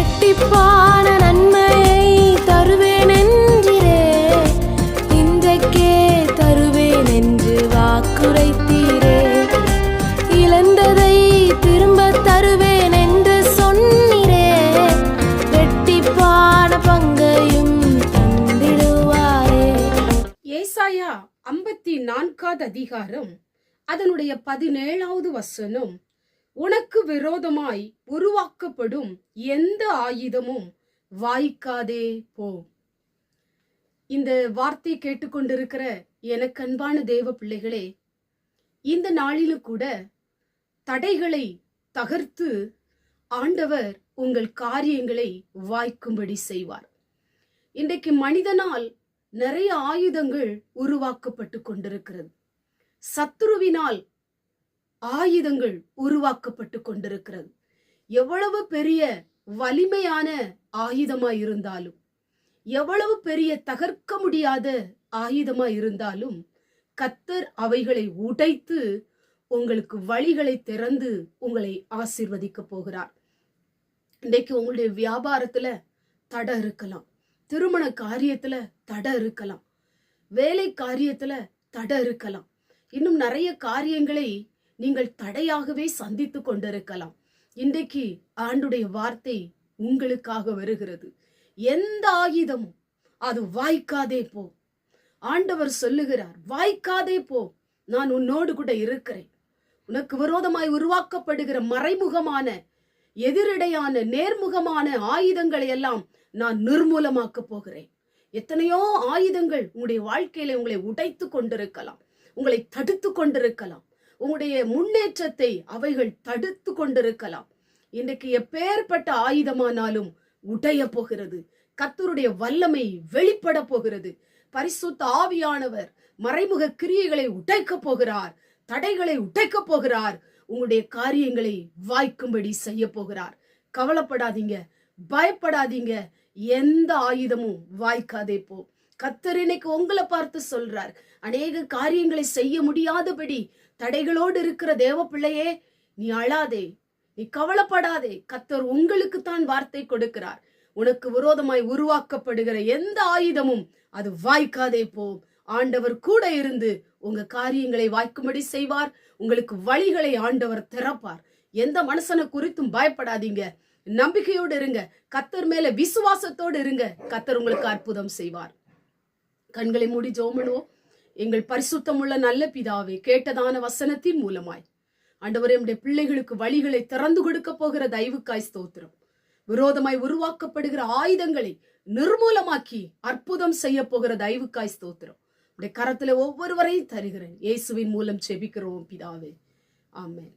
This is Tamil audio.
இரட்டிப்பான நன்மையை தருவேன் என்றிரே இன்றைக்கே தருவேன் என்று வாக்குரைத்தீரே. இழந்ததை திரும்ப தருவேன் என்று சொன்னிரே. இரட்டிப்பான பங்கையும் தந்திடுவாரே. ஏசாயா ஐம்பத்தி நான்காவது அதிகாரம் அதனுடைய பதினேழாவது வசனம். உனக்கு விரோதமாய் உருவாக்கப்படும் எந்த ஆயுதமும் வாய்க்காதே போ. இந்த வார்த்தை கேட்டுக்கொண்டிருக்கிற எனக்கு அன்பான தேவ பிள்ளைகளே இந்த நாளிலும் கூட தடைகளை தகர்த்து ஆண்டவர் உங்கள் காரியங்களை வாய்க்கும்படி செய்வார். இன்றைக்கு மனிதனால் நிறைய ஆயுதங்கள் உருவாக்கப்பட்டு கொண்டிருக்கிறது. சத்துருவினால் ஆயுதங்கள் உருவாக்கப்பட்டு கொண்டிருக்கிறது. எவ்வளவு பெரிய வலிமையான ஆயுதமாய் இருந்தாலும் எவ்வளவு பெரிய தகர்க்க முடியாத ஆயுதமாய் இருந்தாலும் கத்தர் அவைகளை உடைத்து உங்களுக்கு வழிகளை திறந்து உங்களை ஆசிர்வதிக்க போகிறார். இன்றைக்கு உங்களுடைய வியாபாரத்துல தடை இருக்கலாம். திருமண காரியத்துல தடை இருக்கலாம். வேலை காரியத்துல தடை இருக்கலாம். இன்னும் நிறைய காரியங்களை நீங்கள் தடையாகவே சந்தித்து கொண்டிருக்கலாம். இன்றைக்கு ஆண்டுடைய வார்த்தை உங்களுக்காக வருகிறது. எந்த ஆயுதமும் அது வாய்க்காதே போ. ஆண்டவர் சொல்லுகிறார் வாய்க்காதே போ நான் உன்னோடு கூட இருக்கிறேன். உனக்கு விரோதமாய் உருவாக்கப்படுகிற மறைமுகமான எதிரிடையான நேர்முகமான ஆயுதங்களை எல்லாம் நான் நிர்மூலமாக்க போகிறேன். எத்தனையோ ஆயுதங்கள் உங்களுடைய வாழ்க்கையில உங்களை உடைத்து கொண்டிருக்கலாம். உங்களை தடுத்து கொண்டிருக்கலாம். உங்களுடைய முன்னேற்றத்தை அவைகள் தடுத்து கொண்டிருக்கலாம். இன்றைக்கு எப்பேற்பட்ட ஆயுதமானாலும் உடைய போகிறது. கத்தருடைய வல்லமை வெளிப்பட போகிறது. பரிசுத்த ஆவியானவர் மறைமுக கிரியைகளை உடைக்க போகிறார். தடைகளை உடைக்க போகிறார். உங்களுடைய காரியங்களை வாய்க்கும்படி செய்ய போகிறார். கவலைப்படாதீங்க. பயப்படாதீங்க. எந்த ஆயுதமும் வாய்க்காதே போ. கத்தர் இன்னைக்கு உங்களை பார்த்து சொல்றார். அநேக காரியங்களை செய்ய முடியாதபடி தடைகளோடு இருக்கிற தேவ பிள்ளையே நீ அழாதே நீ கவலைப்படாதே கத்தர் உங்களுக்கு தான் வார்த்தை கொடுக்கிறார். உனக்கு விரோதமாய் உருவாக்கப்படுகிற எந்த ஆயுதமும் அது வாய்க்காதே போ. ஆண்டவர் கூட இருந்து உங்க காரியங்களை வாய்க்கும்படி செய்வார். உங்களுக்கு வழிகளை ஆண்டவர் திறப்பார். எந்த மனுஷனை குறித்தும் பயப்படாதீங்க. நம்பிக்கையோடு இருங்க. கத்தர் மேல விசுவாசத்தோடு இருங்க. கத்தர் உங்களுக்கு அற்புதம் செய்வார். கண்களை மூடி ஜோமனுவோம் எங்கள் பரிசுத்தமுள்ள நல்ல பிதாவே கேட்டதான வசனத்தின் மூலமாய். ஆண்டவரே நம்முடைய பிள்ளைகளுக்கு வழிகளை திறந்து கொடுக்க போகிற தயவுக்காய் ஸ்தோத்திரம். விரோதமாய் உருவாக்கப்படுகிற ஆயுதங்களை நிர்மூலமாக்கி அற்புதம் செய்ய போகிற தயவுக்காய் ஸ்தோத்திரம். உடைய கரத்துல ஒவ்வொருவரையும் தருகிறேன். இயேசுவின் மூலம் செபிக்கிறோம் பிதாவே. ஆமேன்.